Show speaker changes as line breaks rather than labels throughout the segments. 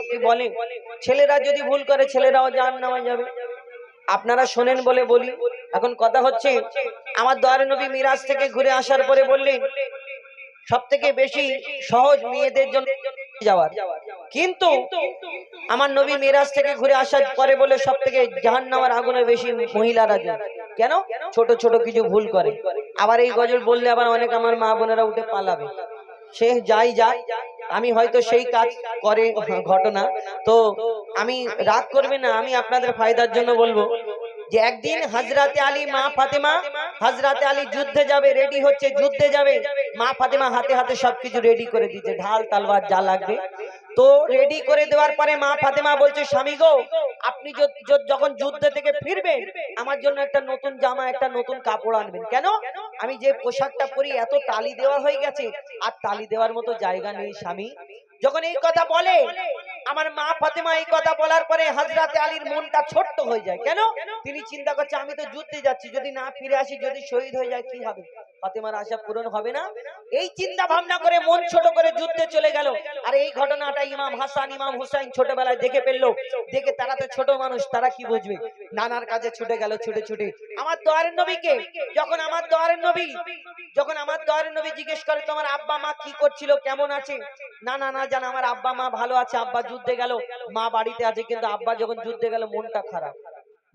কি বলে, ছেলেরা যদি ভুল করে, ছেলেরাও জান নেওয়া যাবে। আপনারা শোনেন বলে বলি। এখন কথা হচ্ছে, আমার দয়ার নবী মিরাজ থেকে ঘুরে আসার পরে বললেন সব থেকে বেশি সহজ মেয়েদের জন্য যাওয়ার। কিন্তু আমার নবী মিরাজ থেকে ঘুরে আসার পরে বলে সব থেকে জাহান নামার আগুনে বেশি মহিলারা যায়। কেন? ছোট ছোট কিছু ভুল করে। আবার এই গজল বললে আবার অনেক আমার মা বোনেরা উঠে পালাবে। সে যাই যায় আমি হয়তো সেই কাজ করে ঘটনা। তো আমি রাগ করবে না আমি আপনাদের ফায়দার জন্য বলব যে একদিন হাজরাতে আলী মা ফাতেমা হাজরাতে আলী যুদ্ধে যাবে রেডি হচ্ছে যুদ্ধে যাবে। মা ফাতেমা হাতে হাতে সবকিছু রেডি করে দিচ্ছে ঢাল তালবার যা লাগবে। তো রেডি করে দেওয়ার পরে মা ফাতেমা বলছে, স্বামী গো, আপনি যখন যুদ্ধ থেকে ফিরবেন, আমার জন্য একটা নতুন জামা, একটা নতুন কাপড় আনবেন। কেন? আমি যে পোশাকটা পরি, এত তালি দেওয়া হয়ে গেছে, আর তালি দেওয়ার মতো জায়গা নেই, স্বামী। যখন এই কথা বলে, আমার মা ফাতেমা এই কথা বলার পরে হাজরাতে আলীর মনটা ছোট্ট হয়ে যায়। কেন? তিনি চিন্তা করছে, আমি তো যুদ্ধে যাচ্ছি, যদি না ফিরে আসি, যদি শহীদ হয়ে যায়, কি হবে? ফাতেমার আশা পূরণ হবে না? এই চিন্তা ভাবনা করে মন ছোট করে যুদ্ধে চলে গেল। আর এই ঘটনাটা ইমাম হাসান ইমাম হুসাইন ছোটবেলায় দেখে ফেলল। দেখে তারা তো ছোট মানুষ তারা কি বুঝবে? নানার কাছে ছুটে গেল ছুটে ছুটে। আমার দোয়ারের নবীকে যখন আমার দোয়ারের নবী যখন আমার দোয়ারের নবী জিজ্ঞেস করে তোমার আব্বা মা কি করছিল? কেমন আছে? না না না জান আমার আব্বা মা ভালো আছে আব্বা যুদ্ধে গেল। মা বাড়িতে আছে কিন্তু আব্বা যখন যুদ্ধে গেল মনটা খারাপ।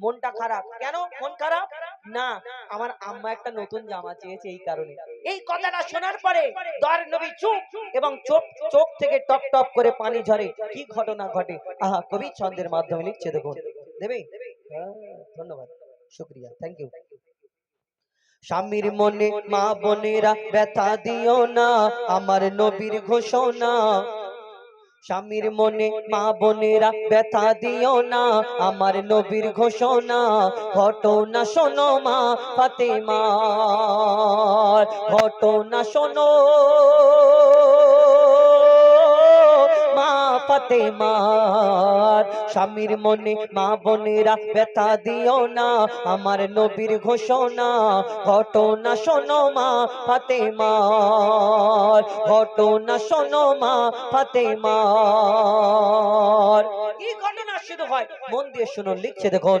মনটা খারাপ। কেন? মন খারাপ? না আমার আম্মা একটা নতুন জামা চেয়েছে এই কারণে। এই কথাটা শোনার পরে দর নবী চুপ এবং চোখ চোখ থেকে টপ টপ করে পানি ঝরে। কি ঘটনা ঘটে? আহা কবি ছন্দের মাধ্যমে লিখছে দেখুন। দেবে? হ্যাঁ, ধন্যবাদ। শুক্রিয়া। থ্যাংক ইউ স্বামীর মনে মা বোনেরা ব্যথা দিও না। আমার নবীর ঘোষণা। স্বামীর মনে মা বোনেরা ব্যথা দিও না। আমার নবীর ঘোষণা ঘটনা শোনো মা ফাতেমা। ঘটনা শোনো। মা ফাতেমার স্বামীর মনে মা বোনেরা ব্যথা দিও না। আমার নবীর ঘোষণা, ঘটনা শোনো মা ফাতেমার ঘটনা শোনো মা ফাতেমার এই ঘটনা শুরু হয়? মন দিয়ে শুনুন, লিখছে দেখুন।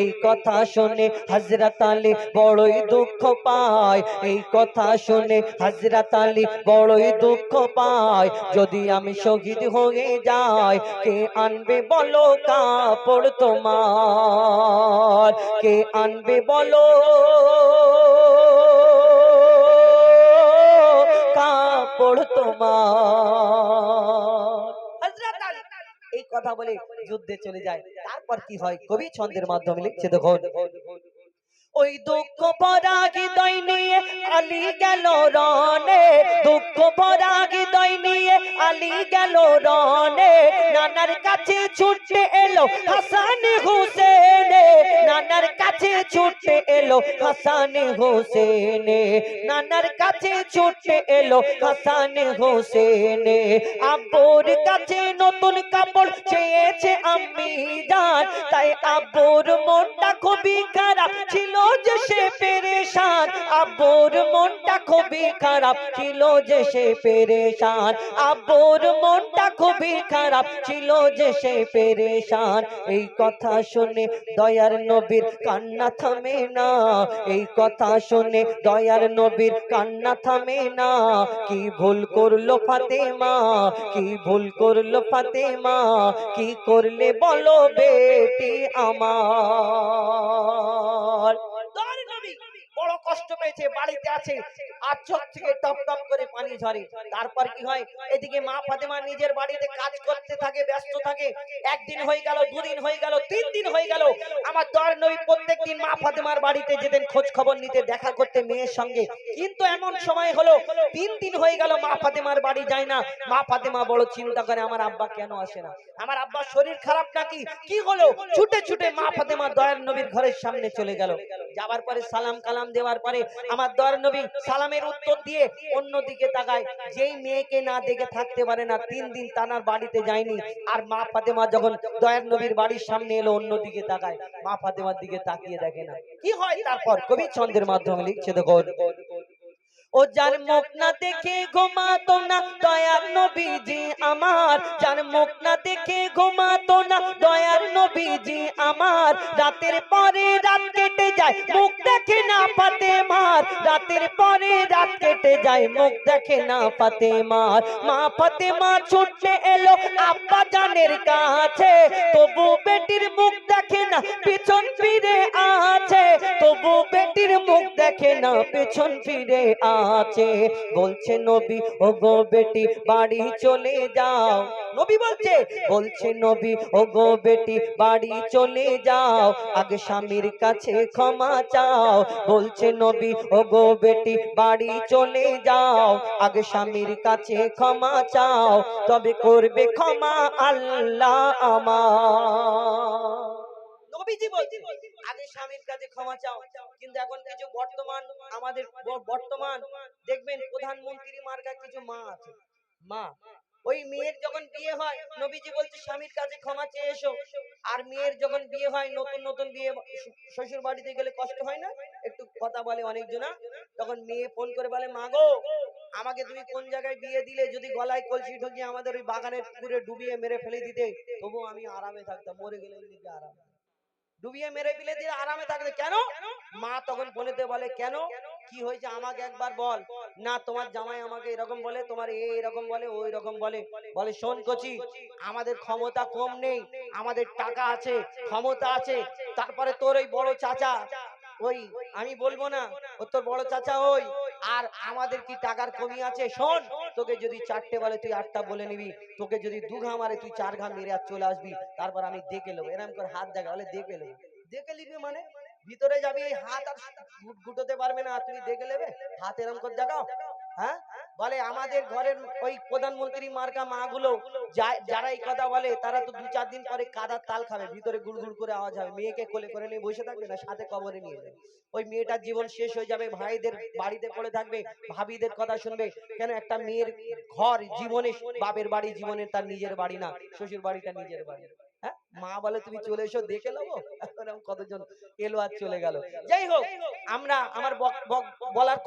এই কথা শুনে হজরত আলী বড়ই দুঃখ পায়। এই কথা শুনে হজরত আলী বড়ই দুঃখ পায়। যদি আমি শহীদ হয়ে যাই, কে আনবে বলো কাপড় তোমার? কে আনবে বলো কাপড় তোমার? এই কথা বলে যুদ্ধে চলে যায়। তারপর কি হয়? কবি ছন্দের মাধ্যমে লিখছে দেখুন। ওই দুঃখ ভরা হৃদয় নিয়ে আলী গেল রনে দুঃখ ভরা হৃদয় নিয়ে আলি গেল রনে নানার কাছে ছুটে এলো হাসান হুসেনে। নানার কাছে ছুটে এলো হাসান হোসেনে। নানার কাছে ছুটে এলো হাসান হোসেনে। আব্বুর কাছে নতুন কাপড় চেয়েছে আমি জান। মনটা খুবই খারাপ ছিল যে সে পেরেশান। মনটা খুবই খারাপ ছিল যে সে পেরেশান। মনটা খুবই খারাপ ছিল যে সে পেরেশান। এই কথা শুনে দয়ার নবীর কান্না থামে না। এই কথা শুনে দয়ার নবীর কান্না থামে না। কি ভুল করল ফাতেমা? কি ভুল করল ফাতেমা? কি করলে বলো বেটি? আমার দয়ার নবী বড় কষ্ট পেয়েছে, বাড়িতে আছে। আর চোখ থেকে টপ টপ করে পানি ঝরে। তারপর কি হয়? এদিকে মা ফাতেমা নিজের বাড়িতে কাজ করতে থাকে, ব্যস্ত থাকে। একদিন হয়ে গেল, দুদিন হয়ে গেল, তিন দিন হয়ে গেল। আমার দর নবী প্রত্যেকদিন মা ফাতেমার বাড়িতে যেতেন খোঁজ খবর নিতে দেখা করতে মেয়ের সঙ্গে। কিন্তু এমন সময় হলো, তিন দিন হয়ে গেল মা ফাতেমার বাড়ি যায় না। মা ফাতেমা বড় চিন্তা করে, আমার আব্বা কেন আসে না? আমার আব্বার শরীর খারাপ নাকি? কি হলো? ছুটে ছুটে মা ফাতেমা দয়ার নবীর ঘরের সামনে চলে গেল। যাবার পরে সালাম কালাম দেওয়ার পরে আমার দর নবী সালামের উত্তর দিয়ে অন্য দিকে তাকায়। যেই মেয়েকে না দেখে থাকতে পারে না তিন দিন তানার বাড়িতে যায়নি। আর মা ফাতেমা যখন দয়ার নবীর বাড়ির সামনে এলো অন্য দিকে তাকায়। মা ফাতেমার দিকে তাকিয়ে দেখে না। কি হয় তারপর কবি ছন্দের মাধ্যমে লিখছে দেখো ও যার মুখ না দেখে ঘুমাতো না, দয়ার নবীজি আমার। যার মুখ না দেখে ঘুমাতো না, দয়ার নবীজি আমার। রাতের পরে রাত কেটে যায়, মুখ দেখে না পাতে মার রাতের পরে রাত কেটে যায়, মুখ দেখে না পাতে মার মা পাতে মা ছুটে এলো, আব্বা জানের কাছে। তবু বেটির মুখ না পেছন ফিরে আছে। বলছে নবী ও গো বেটি, বাড়ি চলে যাও। নবী বলছে বলছে, নবী ও গো বেটি, বাড়ি চলে যাও। আগে স্বামীর কাছে ক্ষমা চাও। বলছে, নবী ও গো বেটি, বাড়ি চলে যাও। আগে স্বামীর কাছে ক্ষমা চাও। তবে করবে ক্ষমা আল্লাহ আমার। নবীজি বলছে আগে স্বামীর কাছে ক্ষমা চাও। কিন্তু এখন কিছু বর্তমান আমাদের বর্তমান দেখবেন প্রধানমন্ত্রী মার্কা কিছু মা আছে। মা ওই মেয়ের যখন বিয়ে হয় নবীজি বলছে স্বামীর কাছে ক্ষমা চেয়ে এসো। আর মেয়ের যখন বিয়ে হয় নতুন নতুন বিয়ে শ্বশুর বাড়িতে গেলে কষ্ট হয় না? একটু কথা বলে অনেকজনা। তখন মেয়ে ফোন করে বলে মা গো আমাকে তুমি কোন জায়গায় বিয়ে দিলে? যদি গলায় কলসি ঢুকিয়ে আমাদের ওই বাগানের পুকুরে ডুবিয়ে মেরে ফেলে দিতে তবু আমি আরামে থাকতাম মরে গেলে আরাম। ডুবিয়ে মেরে ফেলে দিয়ে আরামে থাকবে। কেন? মা তখন বলেতে বলে, কেন? কি হয়েছে? আমাকে একবার বল। না, তোমার জামাই আমাকে এরকম বলে, তোমার এরকম বলে ওই রকম বলে। বলে, শোন কচি, আমাদের ক্ষমতা কম নেই, আমাদের টাকা আছে, ক্ষমতা আছে। তারপরে তোর ওই বড় চাচা, ওই, আমি বলব না, ও তোর বড় চাচা ওই, আর আমাদের কি টাকার কমি আছে? শোন তোকে যদি চারটে বলে তুই আটটা বলে নিবি, তোকে যদি দু ঘা মারে তুই চার ঘা মেরে আর চলে আসবি, তারপর আমি দেখে নেব। এরকম করে হাত দেখা, বলে দেখে নেব। দেখে নিবি মানে? ভিতরে যাবি হাত আর গুটোতে পারবে না তুমি দেখে নেবে? হাত এরকম করে দেখাও। হ্যাঁ? বলে আমাদের ঘরের ওই প্রধানমন্ত্রী মার্কা মাগুলো যা- যারা এই কথা বলে তারা তো দু চার দিন পরে কাদার তাল খাবে ভিতরে গুড়গুড় করে আওয়াজ হবে। মেয়েকে কোলে করে নিয়ে বসে থাকবে না সাথে কবরে নিয়ে যাবে। ওই মেয়েটার জীবন শেষ হয়ে যাবে ভাইদের বাড়িতে পড়ে থাকবে ভাবিদের কথা শুনবে। কেন একটা মেয়ের ঘর জীবনে বাপের বাড়ি জীবনে তার নিজের বাড়ি না শ্বশুর বাড়িটা নিজের বাড়ি। হ্যাঁ? মা বলে তুমি চলে এসো দেখে নেব? কতজন এলো আর চলে গেল। যাই হোক আমরা আমার বলার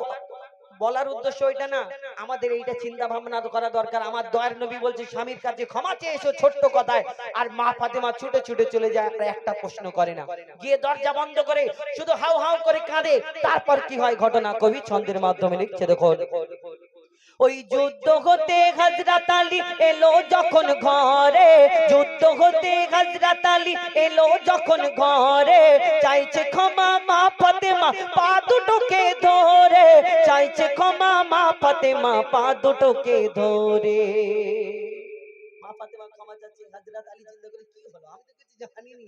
বলার উদ্দেশ্য ওইটা না। আমাদের এইটা চিন্তা ভাবনা করা দরকার। আমার দয়ার নবী বলছে, স্বামীর কাছে ক্ষমা চেয়ে এসো ছোট্ট কথায়। আর মা ফাতেমা ছুটে ছুটে চলে যায়, আর একটা প্রশ্ন করে না। গিয়ে দরজা বন্ধ করে শুধু হাউ হাউ করে কাঁদে। তারপর কি হয় ঘটনা? কবি ছন্দের মাধ্যমে লিখছে দেখো ওই যুদ্ধ হতে হজরত আলী এলো যখন ঘরে, যুদ্ধ হতে হজরত আলী এলো যখন ঘরে, চাইছে ক্ষমা মা ফাতেমা, পা দুটোকে ধরে, চাইছে ক্ষমা মা ফাতেমা, পা দুটোকে ধরে। মা ফাতেমা ক্ষমা চাচ্ছে হজরত আলী চিন্তা করে কি হলো? আমি তো কিছু জানিনি।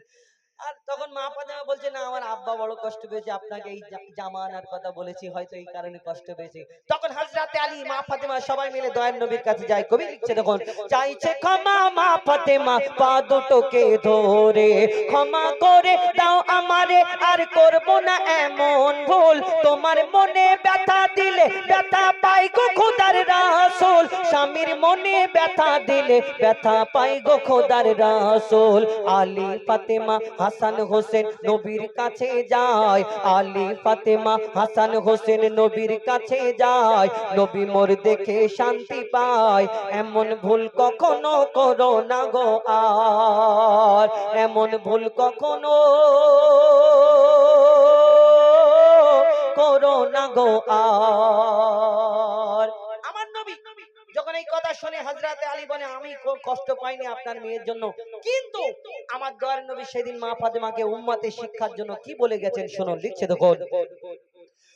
আর তখন মা ফাতেমা বলছে, না, আমার আব্বা বড় কষ্ট পেয়েছে, আপনাকে এই জা- জামা আনার কথা বলেছি, হয়তো এই কারণে কষ্ট পেয়েছে। তখন হাজরাতে আলী, মা ফাতেমা সবাই মিলে দয়ার নবীর কাছে যায়, কবি লিখছে তখন, চাইছে ক্ষমা মা ফাতেমা, পা দুটোকে ধরে ক্ষমা করে দাও আমারে, আর করব না এমন ভুল। তোমার মনে ব্যথা দিলে ব্যথা পাই গো খোদার রাসূল। স্বামীর মনে ব্যথা দিলে ব্যথা পাই গো খোদার রাসূল। আলী, ফাতেমা হাসান হোসেন নবীর কাছে যায়, আলী ফাতেমা হাসান হোসেন নবীর কাছে যায়, নবী মোর দেখে শান্তি পায়, এমন ভুল কখনো করো না গো আর, এমন ভুল কখনো করো না গো আর। শুনে হজরতে আলী বলে, আমি কষ্ট পাইনি আপনার মেয়ের জন্য। কিন্তু আমার দয়ার নবী সেদিন মা ফাতেমাকে উম্মাতে শিক্ষার জন্য কি বলে গেছেন শুনুন, লিখছে দেখুন।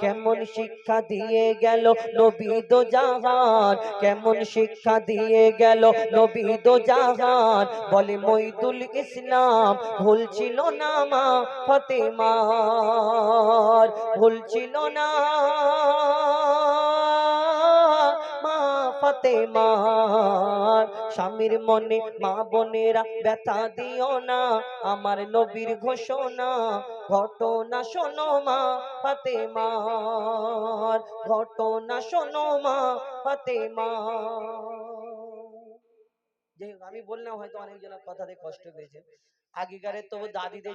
কেমন শিক্ষা দিয়ে গেল নবী দো জাহান। কেমন শিক্ষা দিয়ে গেল নবী দো জাহান। বলে মইদুল ইসলাম, ভুল ছিল না মা ফতেমার ভুল ছিল না মা ফতেমার স্বামীর মনে মা বোনেরা ব্যথা দিও না। আমার নবীর ঘোষণা, ঘটনা শোনো মা হাতে মার ঘটনা শোনো মা হাতে যে আমি বললাম হয়তো অনেকজনের কথাতে কষ্ট পেয়েছে। আগেকারের তো দাদিদের